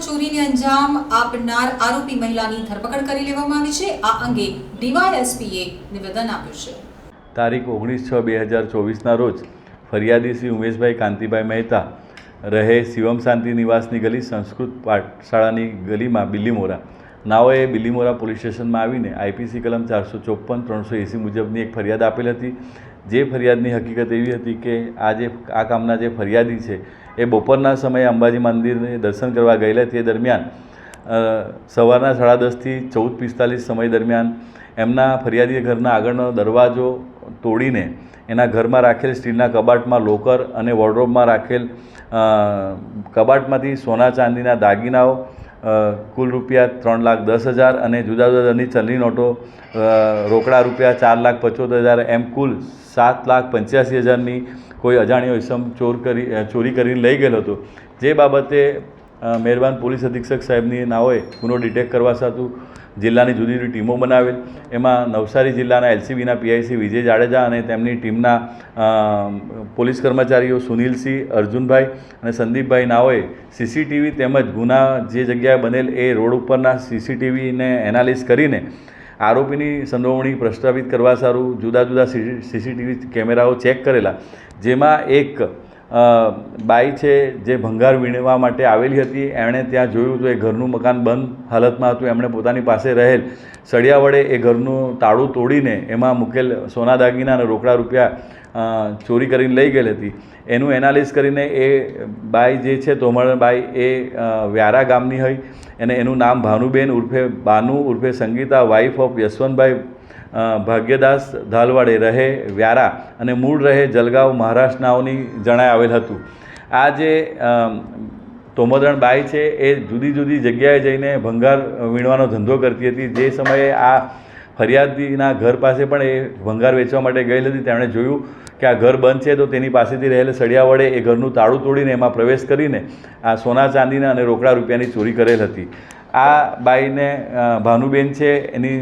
ચોરીને અંજામ આપનાર આરોપી મહિલાની ધરપકડ કરી લેવામાં આવી છે. આ અંગે ડીવાયએસપીએ નિવેદન આપ્યું છે. તારીખ ઓગણીસ છ બે હજાર ચોવીસના રોજ ફરિયાદી શ્રી ઉમેશભાઈ કાંતિભાઈ મહેતા રહે શિવમ શાંતિ નિવાસની ગલી સંસ્કૃત પાઠશાળાની ગલીમાં બિલ્લીમોરા નાઓએ બિલીમોરા પોલીસ સ્ટેશનમાં આવીને આઈપીસી કલમ ચારસો ચોપન ત્રણસો એંસી મુજબની એક ફરિયાદ આપેલ હતી. જે ફરિયાદની હકીકત એવી હતી કે આ જે, આ કામના જે ફરિયાદી છે, એ બપોરના સમયે અંબાજી મંદિરને દર્શન કરવા ગયેલા તે દરમિયાન સવારના સાડા દસથી ચૌદ પિસ્તાલીસ સમય દરમિયાન એમના ફરિયાદી ઘરના આગળનો દરવાજો તોડીને એના ઘરમાં રાખેલ સ્ટીલના કબાટમાં લોકર અને વોર્ડરોબમાં રાખેલ કબાટમાંથી સોના ચાંદીના દાગીનાઓ કુલ રૂપિયા ત્રણ લાખ દસ હજાર અને જુદા જુદા દરની ચલણી નોટો રોકડા રૂપિયા ચાર લાખ પચોતેર હજાર, એમ કુલ સાત લાખ પંચ્યાસી હજારની કોઈ અજાણ્યો ઇસમ ચોર કરી ચોરી કરીને લઈ ગયેલો હતો. જે બાબતે મહેરબાન પોલીસ અધિક્ષક સાહેબની નાઓએ ગુનો ડિટેક્ટ કરવા સાતું જિલ્લાની જુદી જુદી ટીમો બનાવેલ. એમાં નવસારી જિલ્લાના એલસીબીના પીઆઈસી વિજય જાડેજા અને તેમની ટીમના પોલીસ કર્મચારીઓ સુનિલસિંહ, અર્જુનભાઈ અને સંદીપભાઈ નાઓએ સીસીટીવી તેમજ ગુના જે જગ્યાએ બનેલ એ રોડ ઉપરના સીસીટીવીને એનાલિસ કરીને આરોપીની સંડોવણી પ્રસ્થાપિત કરવા સારું જુદા જુદા સીસીટીવી કેમેરાઓ ચેક કરેલા. જેમાં એક બાઈ છે જે ભંગાર વીણવા માટે આવેલી હતી. એણે ત્યાં જોયું તો એ ઘરનું મકાન બંધ હાલતમાં હતું. એમણે પોતાની પાસે રહેલ સળિયા વડે એ ઘરનું તાળું તોડીને એમાં મૂકેલ સોના દાગીના અને રોકડા રૂપિયા ચોરી કરીને લઈ ગયેલી હતી. એનું એનાલિસ કરીને એ બાઈ જે છે તોમરબાઈ એ વ્યારા ગામની હોય અને એનું નામ ભાનુબેન ઉર્ફે બાનુ ઉર્ફે સંગીતા વાઇફ ઓફ યશવંતભાઈ ભાગ્યદાસ ધાલવાડે રહે વ્યારા અને મૂળ રહે જલગાંવ મહારાષ્ટ્રનાઓની જણાય આવેલ હતું. આ જે અમ, તોમદણ બાઈ છે એ જુદી જુદી જગ્યાએ જઈને ભંગાર વીણવાનો ધંધો કરતી હતી. જે સમયે આ ફરિયાદીના ઘર પાસે પણ એ ભંગાર વેચવા માટે ગયેલી હતી. તેમણે જોયું કે આ ઘર બંધ છે તો તેની પાસેથી રહેલ સળિયા વડે એ ઘરનું તાળું તોડીને એમાં પ્રવેશ કરીને આ સોના ચાંદીના અને રોકડા રૂપિયાની ચોરી કરેલ હતી. આ બાઈને ભાનુબેન છે, એની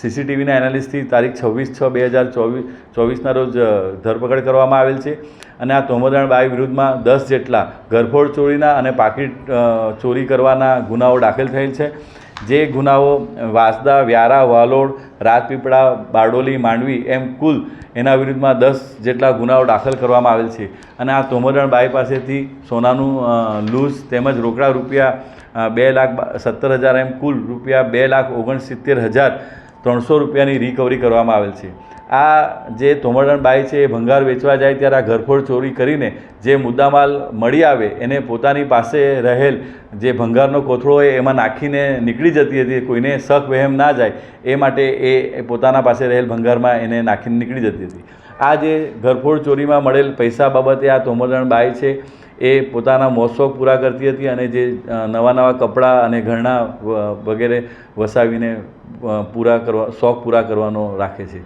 સીસીટીવીના એનાલિસ્ટથી તારીખ છવ્વીસ છ બે હજાર ચોવીસ ચોવીસના રોજ ધરપકડ કરવામાં આવેલ છે. અને આ તોમદાણ બાઈ વિરુદ્ધમાં દસ જેટલા ઘરફોડ ચોરીના અને પાકીટ ચોરી કરવાના ગુનાઓ દાખલ થયેલ છે. જે ગુનાઓ, વાંસદા, વ્યારા, વાલોડ, રાજપીપળા, બારડોલી, માંડવી એમ કુલ એના વિરુદ્ધમાં દસ જેટલા ગુનાઓ દાખલ કરવામાં આવેલ છે. અને આ તોમદણ બાઈ પાસેથી સોનાનું લૂઝ તેમજ રોકડા રૂપિયા બે લાખ સત્તર હજાર એમ કુલ રૂપિયા બે લાખ ઓગણસિત્તેર હજાર ત્રણસો રૂપિયાની રિકવરી કરવામાં આવેલ છે. આ જે તોમરડણ બાઈ છે એ ભંગાર વેચવા જાય ત્યારે આ ઘરફોડ ચોરી કરીને જે મુદ્દામાલ મળી આવે એને પોતાની પાસે રહેલ જે ભંગારનો કોથળો હોય એમાં નાખીને નીકળી જતી હતી, કોઈને શક વહેમ ના જાય, એ માટે એ પોતાના પાસે રહેલ ભંગારમાં એને નાખીને નીકળી જતી હતી. આ જે ઘરફોડ ચોરીમાં મળેલ પૈસા બાબતે આ તોમરદણ બાઈ છે એ પોતાના મોસોક પૂરા કરતી હતી અને જે નવા નવા કપડાં અને ઘરણા વગેરે વસાવીને પૂરા કરવા, શોખ પૂરા કરવાનો રાખે છે.